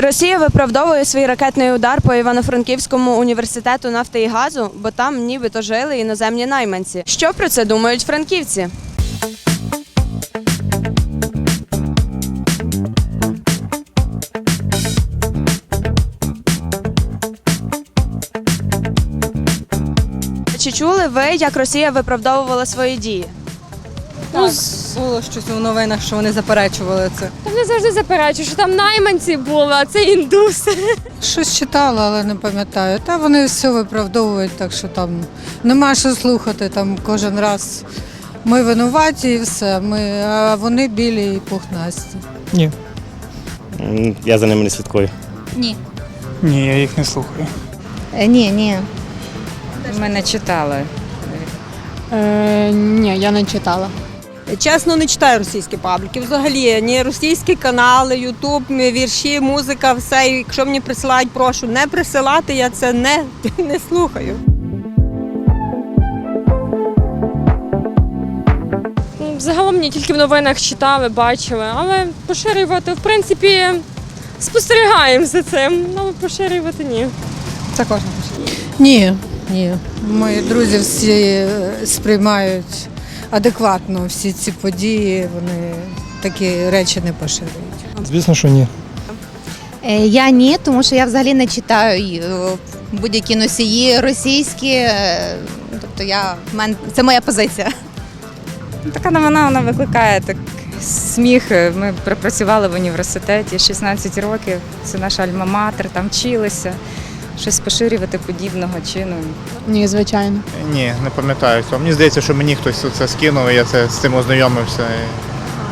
Росія виправдовує свій ракетний удар по Івано-Франківському університету нафти і газу, бо там нібито жили іноземні найманці. Що про це думають франківці? Чи чули ви, як Росія виправдовувала свої дії? Ну, було щось у новинах, що вони заперечували це. Та вони завжди заперечують, що там найманці були, а це індуси. Щось читала, але не пам'ятаю. Та вони все виправдовують, так що там нема що слухати. Там кожен раз ми винуваті і все. Ми, а вони білі і пухнасті. Ні. М, Я за ними не слідкую. Ні. Ні, я їх не слухаю. Е, Ні, ні. Ми не читали. Е, ні, я не читала. Чесно, не читаю російські пабліки. Взагалі, ні російські канали, Ютуб, вірші, музика, все. Якщо мені присилають, прошу не присилати, я це не, не слухаю. Ну, Загалом ні, тільки в новинах читали, бачили, але поширювати, в принципі, спостерігаємо за цим, але поширювати ні. Це хоче. Ні, ні. Мої друзі всі е, сприймають адекватно всі ці події. Вони такі речі не поширюють. Звісно, що ні. Е, Я ні, тому що я взагалі не читаю е, будь-які носії російські. е, Тобто я в мен- це моя позиція. Така новина вона викликає так сміх. Ми працювали в університеті 16 років. Це наша альма-матер, там вчилися. Щось поширювати подібного чину. Ні, звичайно. Ні, не пам'ятаю цього. Мені здається, що мені хтось це скинув, і я це з цим ознайомився. І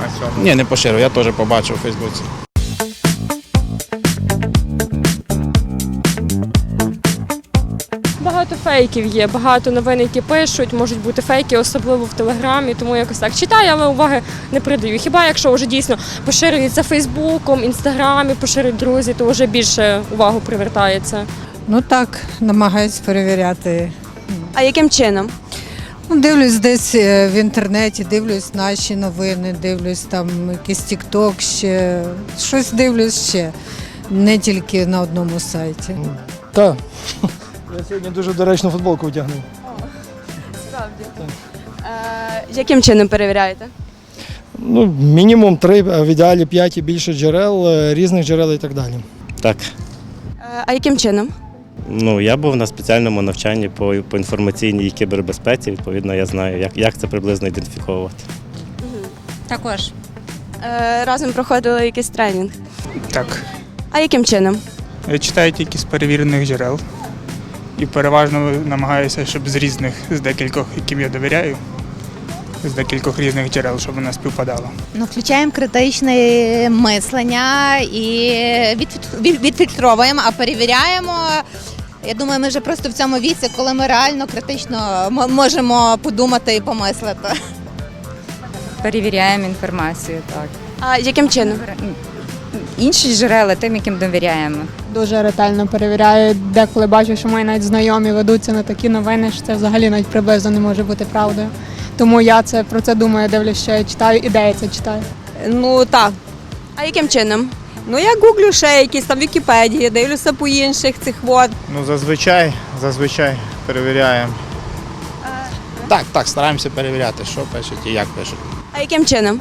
на цьому. Ні, не поширю, я теж побачив у Фейсбуці. Багато фейків є, багато новин, які пишуть, можуть бути фейки, особливо в Телеграмі, тому якось так читаю, але уваги не придаю. Хіба якщо вже дійсно поширюється Фейсбуком, Інстаграмі, поширюють друзі, то вже більше увагу привертається. Ну так, намагаюсь перевіряти. А яким чином? Ну, дивлюсь десь е, в інтернеті, дивлюсь наші новини, дивлюсь там якийсь тік-ток ще. Щось дивлюсь ще. Не тільки на одному сайті. Так. Я сьогодні дуже доречну футболку вдягнув. Справді. Е, яким чином перевіряєте? Ну, мінімум три, а в ідеалі п'ять і більше джерел, е, різних джерел і так далі. Так. Е, а яким чином? Ну, я був на спеціальному навчанні по, по інформаційній кібербезпеці. Відповідно, я знаю, як, як це приблизно ідентифіковувати. Також. Е, разом проходили якийсь тренінг. Так. А яким чином? Я читаю тільки з перевірених джерел. І переважно намагаюся, щоб з різних, з декількох, яким я довіряю, з декількох різних джерел, щоб вона співпадала. Ну, включаємо критичне мислення і відфільтровуємо, а перевіряємо. Я думаю, ми вже просто в цьому віці, коли ми реально критично можемо подумати і помислити. Перевіряємо інформацію, так. А яким чином? Інші джерела тим, яким довіряємо. Дуже ретельно перевіряю. Деколи бачу, що мої навіть знайомі ведуться на такі новини, що це взагалі навіть приблизно не може бути правдою. Тому я це про це думаю, дивлюсь, що я читаю, і де я це читаю. Ну так. А яким чином? Ну я гуглю ще якісь там Вікіпедії, дивлюся по інших цих вод. Ну, зазвичай, зазвичай перевіряємо. Так, так, стараємося перевіряти, що пишуть і як пишуть. А яким чином?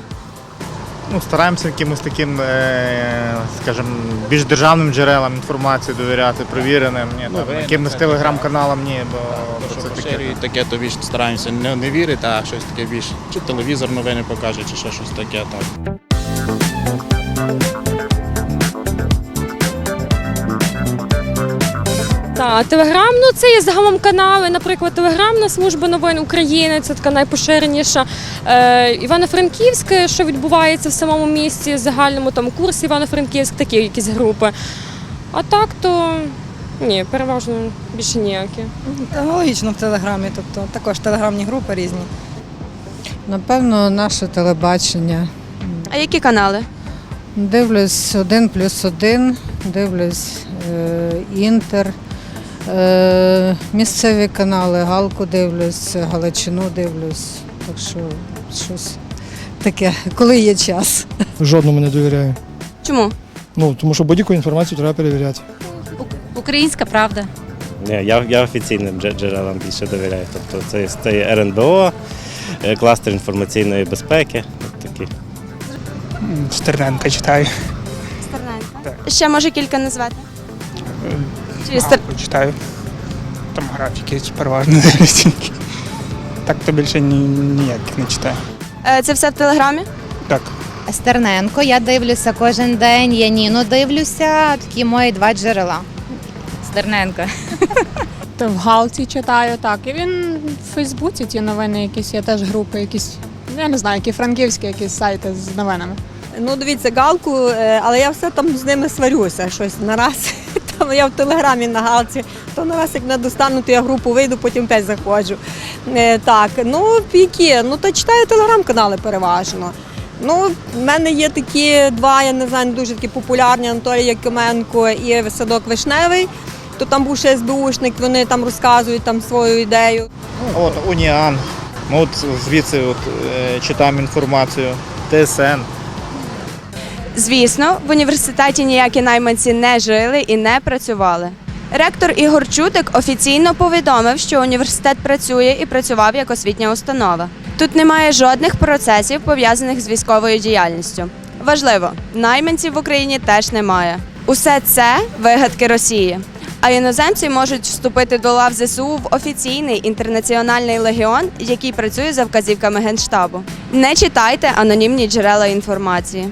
Ну, стараємося якимось таким, е, скажімо, більш державним джерелам інформації довіряти, провіреним. Ні, Ну, там, якимось це- телеграм-каналам ні, бо Що це таке. поширюють таке, то більш стараємося не, не вірити, а щось таке більш. Чи телевізор новини покаже, чи ще щось таке. Так. Так, Телеграм, ну це є загалом канали. Наприклад, Телеграмна служба новин України, це така найпоширеніша. Е, Івано-Франківське, що відбувається в самому місті, загальному там курс Івано-Франківськ, такі якісь групи. А так то ні, переважно більше ніякі. Аналогічно в Телеграмі, тобто також телеграмні групи різні. Напевно, наше телебачення. А які канали? Дивлюсь один плюс один, дивлюсь е, інтер, е, місцеві канали, Галку дивлюсь, Галичину дивлюсь. Так що щось таке, коли є час. Жодному не довіряю. Чому? Ну, тому що будь-яку інформацію треба перевіряти. Українська правда. Ні, я, я офіційним джерелам більше довіряю. Тобто це, це є РНБО, е, кластер інформаційної безпеки. От такі. Стерненка читаю. Ще може кілька назвати? Чи стар- Галку читаю. Там графіки переважно дивлюся. Так то більше ні, ніяких не читаю. Е, Це все в телеграмі? Так. Стерненко, я дивлюся кожен день, Яніну дивлюся, такі мої два джерела. Стерненка. То в Галці читаю, так. І він в Фейсбуці ті новини якісь, є теж групи, якісь, я не знаю, які франківські якісь сайти з новинами. Ну, дивіться, галку, е, але я все там з ними сварюся щось нараз. Там я в телеграмі на галці, то нараз як не достану, то я групу вийду, потім теж заходжу. Е, Так, ну які? Ну то читаю телеграм-канали переважно. Ну, в мене є такі два, я не знаю, не дуже такі популярні Анатолій Якименко і Садок Вишневий. То там був ще СБУшник, вони там розказують там свою ідею. От Уніан. Ми от звідси от, е, читаємо інформацію. ТСН. Звісно, в університеті ніякі найманці не жили і не працювали. Ректор Ігор Чутик офіційно повідомив, що університет працює і працював як освітня установа. Тут немає жодних процесів пов'язаних з військовою діяльністю. Важливо, найманців в Україні теж немає. Усе це вигадки Росії. А іноземці можуть вступити до лав ЗСУ в офіційний інтернаціональний легіон, який працює за вказівками генштабу. Не читайте анонімні джерела інформації.